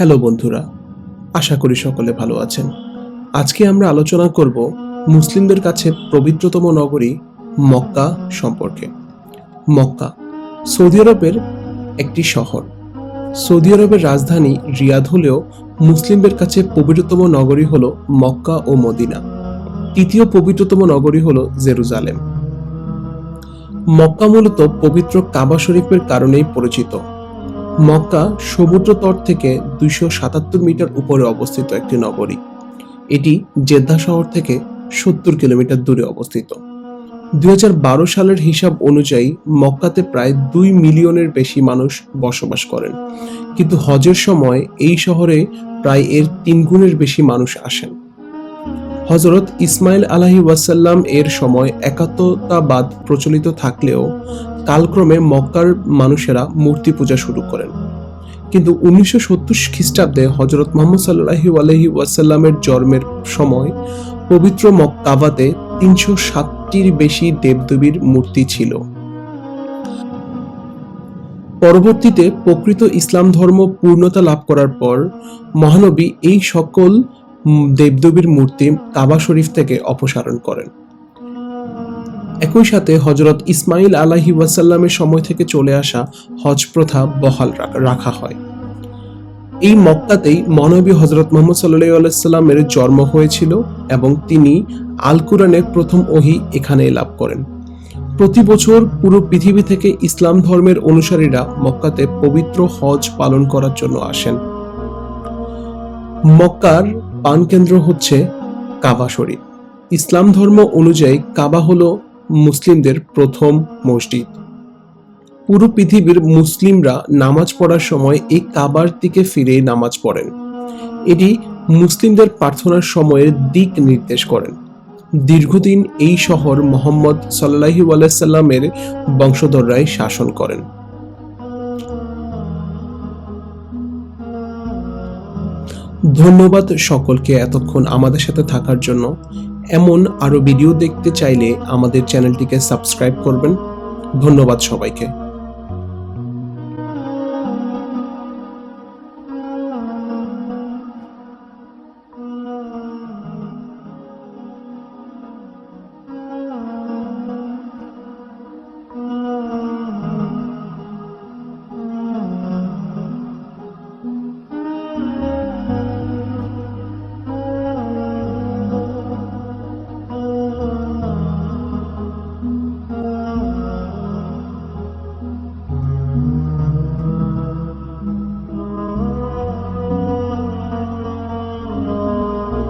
Hello বন্ধুরা, আশা করি সকলে ভালো আছেন। আজকে আমরা আলোচনা করব মুসলিমদের কাছে পবিত্রতম নগরী মক্কা সম্পর্কে। মক্কা, সৌদি আরবের একটি শহর। সৌদি আরবের রাজধানী রিয়াদ হলেও মুসলিমদের কাছে পবিত্রতম নগরী হল মক্কা ও মদিনা। তৃতীয় পবিত্রতম নগরী হল জেরুজালেম। মক্কা মূলত পবিত্র কাবা শরীফের কারণেই পরিচিত। মক্কা সমুদ্র তট থেকে দুইশো সাতাত্তর মিটার উপরে অবস্থিত একটি নগরী। এটি জেদ্দা শহর থেকে সত্তর কিলোমিটার দূরে অবস্থিত। দুই সালের হিসাব অনুযায়ী মক্কাতে প্রায় দুই মিলিয়নের বেশি মানুষ বসবাস করেন। কিন্তু হজের সময় এই শহরে প্রায় এর তিন গুণের বেশি মানুষ আসেন। হজরত ইসমাইল আলাহি ওয়াসাল্লাম এর সময় একাত্মতাবাদ প্রচলিত থাকলেও কালক্রমে মক্কার মানুষেরা মূর্তি পূজা শুরু করেন। কিন্তু উনিশশো সত্তর খ্রিস্টাব্দে হজরত মোহাম্মদ সাল্লাহি আলহি ওয়াসাল্লামের জন্মের সময় পবিত্র মক্কাবাতে তিনশো সাতটির বেশি দেবদেবীর মূর্তি ছিল। পরবর্তীতে প্রকৃত ইসলাম ধর্ম পূর্ণতা লাভ করার পর মহানবী এই সকল দেবদেবীর মূর্তি কাবা শরীফ থেকে অপসারণ করেন। একই সাথে হজরত ইসমাইল আলাহি ওয়াসাল্লামের সময় থেকে চলে আসা হজ প্রথা বহাল রাখা হয়। এই মক্কাতেই মহানবী হজরত মোহাম্মদ সাল্লাহ আলাইসাল্লামের জন্ম হয়েছিল এবং তিনি আল কুরআনের প্রথম ওহি এখানেই লাভ করেন। প্রতি বছর পুরো পৃথিবী থেকে ইসলাম ধর্মের অনুসারীরা মক্কাতে পবিত্র হজ পালন করার জন্য আসেন। মক্কার পানকেন্দ্র হচ্ছে কাবা শরীফ। ইসলাম ধর্ম অনুযায়ী কাবা হলো মুসলিমদের প্রথম মসজিদ। পুরো পৃথিবীর মুসলিমরা নামাজ পড়ার সময় এই কাবার দিকে ফিরে নামাজ পড়েন। এটি মুসলিমদের প্রার্থনার সময়ের দিক নির্দেশ করেন। দীর্ঘদিন এই শহর মোহাম্মদ সাল্লাহি আলাইসাল্লামের বংশধররাই শাসন করেন। ধন্যবাদ সকলকে এতক্ষণ আমাদের সাথে থাকার জন্য। এমন আরও ভিডিও দেখতে চাইলে আমাদের চ্যানেলটিকে সাবস্ক্রাইব করবেন। ধন্যবাদ সবাইকে।